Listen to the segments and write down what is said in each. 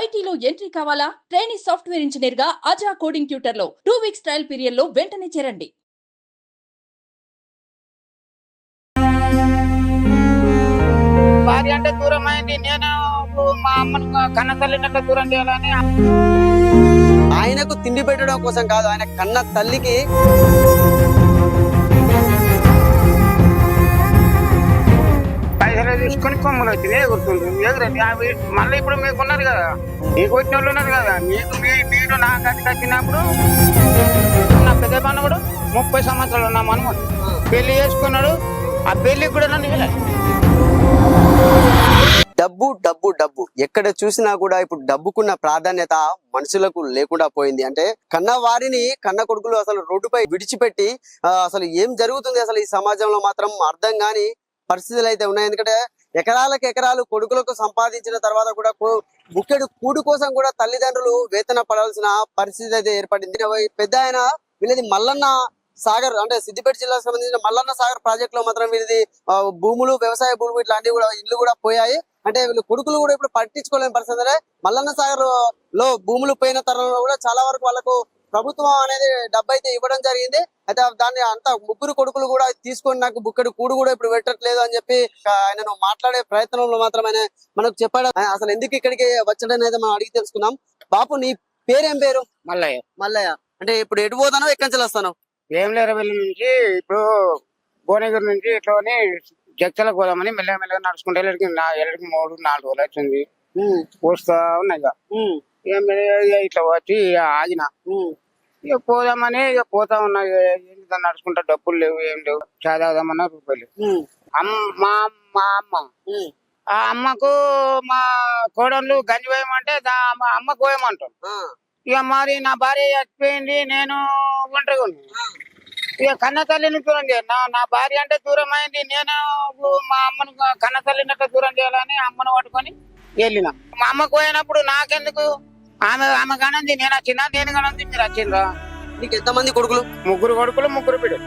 ఐటీలో ఎంట్రీ కావాలా? Trainee software ఇంజనీర్గా అజా కోడింగ్ ట్యూటర్లో టూ వీక్స్ ట్రయల్ పీరియడ్లో వెంటనే చేరండి. భార్య అంటే దూరం అయింది నేను మా అమ్మను కన్న దూరం చేయాలని. ఆయనకు తిండి పెట్టడం కోసం కాదు. ఆయన కన్న తల్లికి పైసలు తీసుకొని కొమ్మలు వచ్చింది ఎగురుతుంది ఎగురండి అవి మళ్ళీ ఇప్పుడు మీకు ఉన్నారు కదా. మీకు వచ్చిన వాళ్ళు ఉన్నారు కదా. మీకు మీరు నా కట్టి వచ్చినప్పుడు నా పెద్ద మనవడు ముప్పై సంవత్సరాలు ఉన్నాం మనవడు పెళ్ళి చేసుకున్నాడు. ఆ పెళ్ళికి కూడా నన్ను డబ్బు డబ్బు డబ్బు. ఎక్కడ చూసినా కూడా ఇప్పుడు డబ్బుకున్న ప్రాధాన్యత మనుషులకు లేకుండా పోయింది. అంటే కన్న వారిని కన్న కొడుకులు అసలు రోడ్డుపై విడిచిపెట్టి అసలు ఏం జరుగుతుంది అసలు ఈ సమాజంలో మాత్రం అర్థం కాని పరిస్థితులు అయితే ఉన్నాయి. ఎందుకంటే ఎకరాలకు ఎకరాలు కొడుకులకు సంపాదించిన తర్వాత కూడా ముఖ్యుడు కూడు కోసం కూడా తల్లిదండ్రులు వేతన పడాల్సిన పరిస్థితి అయితే ఏర్పడింది. పెద్ద ఆయన వీళ్ళది మల్లన్న సాగర్ అంటే సిద్దిపేట జిల్లాకు సంబంధించిన మల్లన్న సాగర్ ప్రాజెక్ట్లో మాత్రం వీళ్ళది భూములు వ్యవసాయ భూములు ఇట్లాంటివి కూడా ఇల్లు కూడా పోయాయి. అంటే వీళ్ళు కొడుకులు కూడా ఇప్పుడు పట్టించుకోలేని పరిస్థితి. మల్లన్న సాగర్లో భూములు పోయిన తరంలో కూడా చాలా వరకు వాళ్ళకు ప్రభుత్వం అనేది డబ్బు అయితే ఇవ్వడం జరిగింది. అయితే దాన్ని అంత ముగ్గురు కొడుకులు కూడా తీసుకొని నాకు బుక్కడి కూడు కూడా ఇప్పుడు పెట్టట్లేదు అని చెప్పి ఆయనను మాట్లాడే ప్రయత్నంలో మాత్రం ఆయన మనకు చెప్పాడు. అసలు ఎందుకు ఇక్కడికి వచ్చాడని అయితే మనం అడిగి తెలుసుకుందాం. బాపు నీ పేరేం పేరు? మళ్ళీ మల్లయ్య. అంటే ఇప్పుడు ఎటు పోతానో ఎక్కడి నుంచి వస్తాను? ఏం లేరు వెళ్ళి నుంచి ఇప్పుడు భువనగిరి నుంచి ఇట్లోని జగతలకు పోదామని మెల్లగా మెల్లగా నడుచుకుంటే ఎల్లడికి మూడు నాలుగు రోజులు వచ్చింది వస్తా ఉన్నాయి ఇక. ఇట్లా వచ్చి ఆగిన. ఇక పోదామని ఇక పోతా ఉన్నా ఏంటి నడుచుకుంటా డబ్బులు లేవు ఏం లేవు. చదవదామన్నా రూపాయలు అమ్మ మా మా అమ్మ. ఆ అమ్మకు మా కోడళ్ళు గంజి పోయమంటే దా- మా అమ్మకు పోయమంటాం ఇక మరి నా భార్య చచ్చిపోయింది నేను ఒంటరిగా ఉన్నా. ఇక కన్న తల్లిని దూరం చేయాలి. నా నా భార్య అంటే దూరం అయింది నేను మా అమ్మను కన్న తల్లినట్టు దూరం చేయాలని అమ్మను పట్టుకొని వెళ్ళిన. మా అమ్మకు పోయినప్పుడు నాకెందుకు? ఆమె ఆమె కనంది నేను వచ్చినా నేను కనంది మీరు వచ్చిండ్రా? నీకు ఎంతమంది కొడుకులు? ముగ్గురు కొడుకులు ముగ్గురు బిడ్డలు.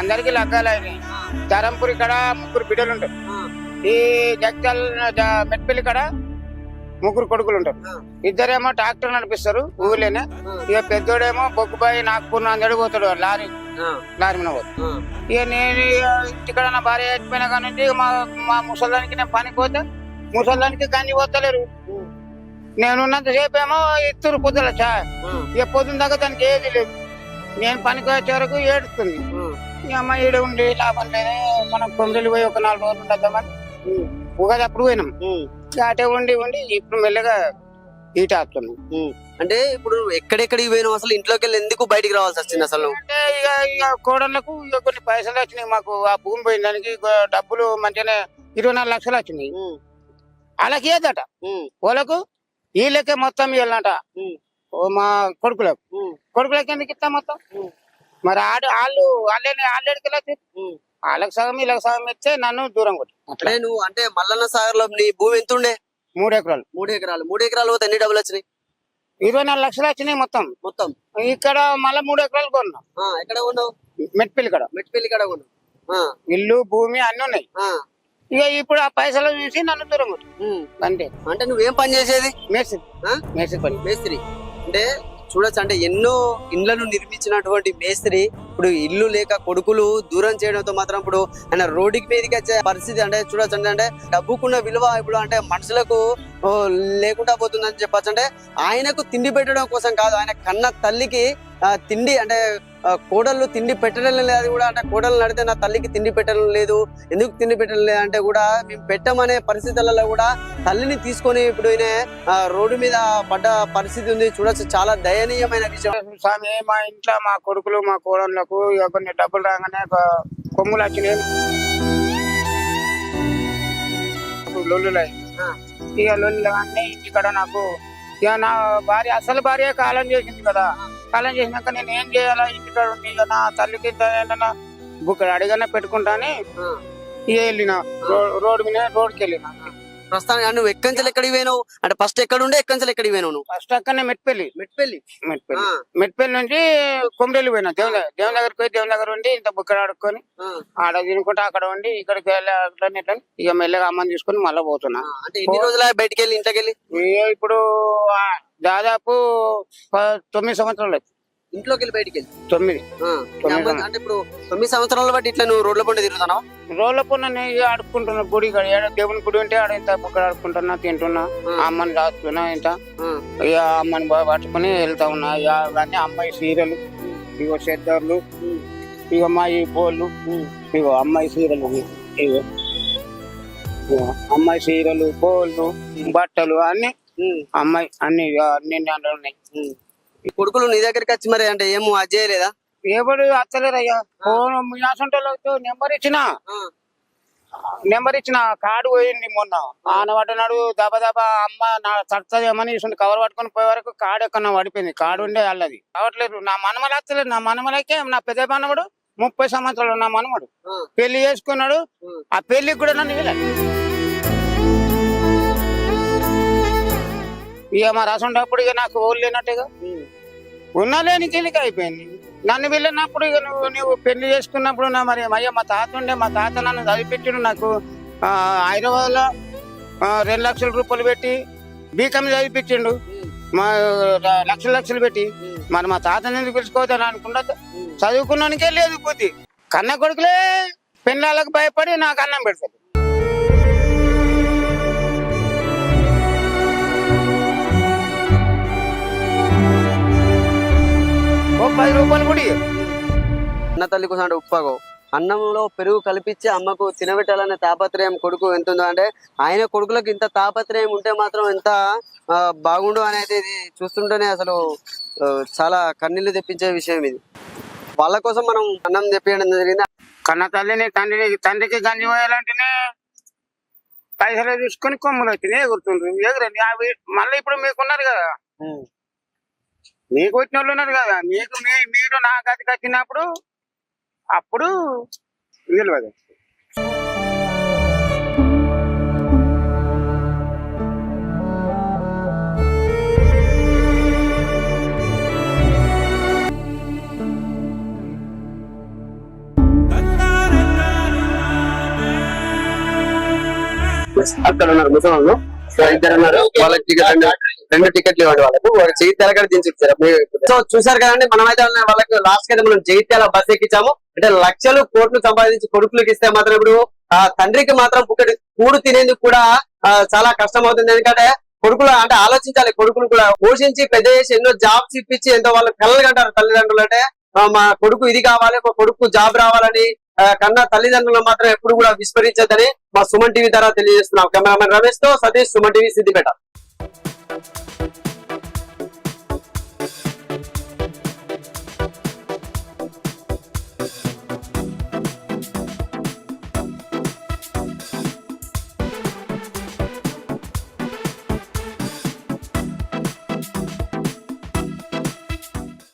అందరికి లగ్గాలు అయినాయి ధరంపూర్ ఇక్కడ ముగ్గురు బిడ్డలు ఉంటారు. ఈ జగజల్ మెట్పల్లి కాడ ముగ్గురు కొడుకులు ఉంటారు. ఇద్దరేమో ట్రాక్టర్ నడిపిస్తారు ఊళ్ళోనే ఇక పెద్దోడేమో బొగ్గుబాయి నాగపూర్ నాందేడు పోతాడు లారీ. లారీ మీద పోతాడు. ఇక నేను ఇంటికాడ నా భార్య చచ్చిపోయిన కానీ మా మా ముసలానికి నేను పనికి పోతే ముసలానికి గంజి పోతలేరు. నేనున్నంత సేపు ఏమో ఇస్తురు పొద్దుల చా ఇక పొద్దున దాకా దానికి ఏది లేదు. నేను పనికి వచ్చే వరకు ఏడుస్తుంది. ఈ అమ్మ ఈడ ఉండి లాభం లేదు మనం కొండలు పోయి ఒక నాలుగు రోజులు ఉండద్దామని ఉగాది అప్పుడు పోయినాం. అటే ఉండి ఉండి ఇప్పుడు మెల్లగా ఈట ఆపుతున్నాం అంటే ఇప్పుడు ఎక్కడెక్కడికి పోయినావు అసలు? ఇంట్లోకి వెళ్ళి ఎందుకు బయటికి రావాల్సి వచ్చింది అసలు? అంటే ఇక ఇక కోడళ్ళకు ఇక కొన్ని పైసలు వచ్చినాయి మాకు. ఆ భూమి పోయిన దానికి డబ్బులు మంచిగానే ఇరవై నాలుగు లక్షలు వచ్చినాయి. వాళ్ళకి ఏదట? వాళ్ళకు వీళ్ళకే మొత్తం ఇవ్వాలంట ఓ మా కొడుకులకు. కొడుకులకి ఎందుకు ఇస్తా మొత్తం? మరి ఆడు వాళ్ళు వాళ్ళే వాళ్ళకి వాళ్ళకి సగం వీళ్ళకి సగం ఇస్తే నన్ను దూరం కొట్టి. అట్లా అంటే నువ్వు అంటే మల్లన్న సాగర్లో నీ భూమి ఎంత ఉండే మూడు ఎకరాలు. మూడు ఎకరాలు. మూడు ఎకరాలు పోతే ఎన్ని డబ్బులు వచ్చినాయి? ఇరవై నాలుగు లక్షలు వచ్చినాయి మొత్తం. మొత్తం? ఇక్కడ మళ్ళీ మూడు ఎకరాలు కొన్నాం. ఎక్కడ ఉన్నావు మెట్పల్లి కడ. మెట్పల్లి కడ ఉన్నావు ఆ, ఇల్లు భూమి అన్ని ఉన్నాయి. ఇక ఇప్పుడు ఆ పైసలు చూసి నన్ను దూరం. అంతే అంటే? నువ్వేం పని చేసేది? మేస్త్రి? మేస్త్రి పని. మేస్త్రి. అంటే చూడొచ్చు అంటే ఎన్నో ఇండ్లను నిర్మించినటువంటి మేస్త్రి ఇప్పుడు ఇల్లు లేక కొడుకులు దూరం చేయడంతో మాత్రం ఇప్పుడు ఆయన రోడ్డుకి మీదకి వచ్చే పరిస్థితి అంటే చూడొచ్చు అంటే అంటే డబ్బుకున్న విలువ ఇప్పుడు అంటే మనుషులకు లేకుండా పోతుందని చెప్పొచ్చు. అంటే ఆయనకు తిండి పెట్టడం కోసం కాదు ఆయన కన్న తల్లికి తిండి అంటే కోడళ్ళు తిండి పెట్టడం లేదు కూడా అంటే కోడలు నడితే నా తల్లికి తిండి పెట్టడం లేదు ఎందుకు తిండి పెట్టడం లేదు అంటే కూడా మేము పెట్టమనే పరిస్థితులలో కూడా తల్లిని తీసుకొని ఇప్పుడు ఈయన రోడ్డు మీద పడ్డ పరిస్థితి ఉంది. చూడొచ్చు చాలా దయనీయమైన విషయం. స్వామి మా ఇంట్లో మా కొడుకులు మా కోడళ్ళకు కొన్ని డబ్బులు రాగానే ఒక కొమ్ములు వచ్చినాయి. లొల్లులై. ఇక లొల్లు కానీ ఇంటికాడ నాకు ఇక నా భార్య అసలు భార్య కాలం చేసింది కదా. కాలం చేసినాక నేను ఏం చేయాలా? ఇంటికాడ నా తల్లికి ఏదైనా బుక్ అడిగానే పెట్టుకుంటాని. ఇక వెళ్ళిన. రో- రోడ్డు మీద రోడ్డుకి వెళ్ళిన. ప్రస్తుతానికి నువ్వు ఎక్కంచెలు ఎక్కడికి పోయినావు? అంటే ఫస్ట్ ఎక్కడ ఉండే ఎక్కంచెలు ఎక్కడికి పోయినావు నువ్వు? ఫస్ట్ అక్కడనే మెట్పల్లి. మెట్పల్లి? మెట్పల్లి. మెట్పల్లి నుంచి కొమ్మరేలు పోయినా. దేవుని దేవుని దగ్గరికి పోయి దేవుని దగ్గర ఉండి ఇంత బుక్కడ ఆడుకొని ఆడ తినుకుంటే అక్కడ ఉండి ఇక్కడికి వెళ్ళి అట్లా ఇట్లా ఇక మెల్లగా అమ్మని తీసుకొని మళ్ళీ పోతున్నా. అంటే ఎన్ని రోజుల బయటికి వెళ్ళి ఇంటికి వెళ్ళి? ఇక ఇప్పుడు దాదాపు ప- తొమ్మిది సంవత్సరాలు అవుతుంది. ఇంట్లోకి వెళ్ళి బయటికి వెళ్ళి తొమ్మిది. ఆ, తొమ్మిది అమ్మ- అంటే ఇప్పుడు తొమ్మిది సంవత్సరాల బట్టి ఇట్లా నువ్వు రోడ్ల పంట తిరుగుతున్నావు? రోడ్ల పొన్న ఆడుకుంటున్నా గుడి కాడ. ఏడ దేవుని గుడి ఉంటే ఆడ ఇంత బుక్కడ ఆడుకుంటున్నా తింటున్నా. అమ్మని రాస్తున్నా ఇంత. ఇక అమ్మని బాగా పట్టుకుని వెళ్తా ఉన్నా. ఇక అవన్నీ అమ్మాయి సీరియలు. ఇగో చెద్దర్లు ఇక మా ఈ బోళ్ళు. ఇగో అమ్మాయి సీరియలు. ఇగో. ఇగో అమ్మాయి సీరియలు బోళ్ళు బట్టలు అన్ని అమ్మాయి అన్ని అన్ని దాంట్లో ఉన్నాయి. కొడుకులు నీ దగ్గరికి వచ్చి మరి అంటే ఏమో అది చేయలేదా? ఎవడు అత్తలేరయ్యా? ఫోన్ యాసంటోళ్ళతో నెంబర్ ఇచ్చిన. నెంబర్ ఇచ్చిన కార్డు పోయింది మొన్న. ఆనబడ్డనాడు దబ దబ అమ్మ నా చచ్చదేమని ఇటువంటి కవర్ పట్టుకొని పోయే వరకు కార్డు ఎక్కడ పడిపోయింది. కార్డు ఉండే వాళ్ళది. కావట్లేదు నా మనమలు వస్తలేదు నా మనమలకే నా పెద్ద మనవడు ముప్పై సంవత్సరాలు నా మనవడు. ఆ. పెళ్ళి చేసుకున్నాడు. ఆ. పెళ్ళికి కూడా నన్ను ఇక మా రాసుండప్పుడు ఇక నాకు ఓళ్ళు లేనట్టుగా? ఉన్నా లేని కిలికి అయిపోయింది. నన్ను వెళ్ళినప్పుడు ఇక నువ్వు నువ్వు పెళ్ళి చేసుకున్నప్పుడు నా మరి అయ్యా మా తాత ఉండే మా తాత నన్ను చదివిపెట్టిడు నాకు హైదరాబాద్లో రెండు లక్షల రూపాయలు పెట్టి బీకామ్ చదివిపించిండు మా లక్షలు లక్షలు పెట్టి. మరి మా తాతని ఎందుకు పిలుచుకోవద్దని అనుకుంటా చదువుకున్నానికే లేదు బుద్ధి. కన్న కొడుకులే పెళ్ళాలకు భయపడి నాకు అన్నం పెడతాడు పది రూపాయలు కూడా. అన్న తల్లి కోసం అంటే ఉప్పగో అన్నంలో పెరుగు కలిపించి అమ్మకు తినబెట్టాలనే తాపత్రయం కొడుకు ఎంత ఉందో అంటే ఆయన కొడుకులకు ఇంత తాపత్రయం ఉంటే మాత్రం ఎంత ఆ, బాగుండు అనేది ఇది చూస్తుంటేనే అసలు ఆ, చాలా కన్నీళ్ళు తెప్పించే విషయం ఇది. వాళ్ళ కోసం మనం అన్నం తెప్పించడం జరిగింది. కన్న తల్లిని తండ్రిని తండ్రికి గంజి పోయాలంటేనే పైసలు తీసుకొని కొమ్ములు వచ్చినాయి ఎగురుతుండ్రు. ఎగురండి. అవి మళ్ళీ ఇప్పుడు మీకున్నారు కదా. మీకు వచ్చిన వాళ్ళు ఉన్నారు కదా. మీకు మీ మీరు నా గదికి వచ్చినప్పుడు అప్పుడు తెలియదు అక్కడ ఉన్నారు ముసలి ఇద్దరు ఉన్నారు. వాళ్ళకి టికెట్ రెండు టికెట్లు ఇవ్వండి వాళ్ళకు. వాళ్ళకి జగిత్యాల కూడా దించారు సో చూసారు కదండి మనమైతే వాళ్ళకి లాస్ట్ అయితే మనం జగిత్యాల బస్ ఎక్కించాము. అంటే లక్షలు కోట్లు సంపాదించి కొడుకులకు ఇస్తే మాత్రం ఇప్పుడు ఆ తండ్రికి మాత్రం ఒకటి కూడు తినేందుకు కూడా చాలా కష్టం అవుతుంది ఎందుకంటే కొడుకులు అంటే ఆలోచించాలి కొడుకులు కూడా పోషించి పెద్ద చేసి ఎన్నో జాబ్స్ ఇప్పించి ఎంతో వాళ్ళు కలలు కంటారు తల్లిదండ్రులు. అంటే మా కొడుకు ఇది కావాలి మా కొడుకు జాబ్ రావాలని కన్నా తల్లిదండ్రులు మాత్రం ఎప్పుడు కూడా విస్మరించదని మా సుమన్ టీవీ ద్వారా తెలియజేస్తున్నాం. కెమెరామెన్ రమేష్తో సతీష్ సుమన్ టీవీ సిద్దిపేట.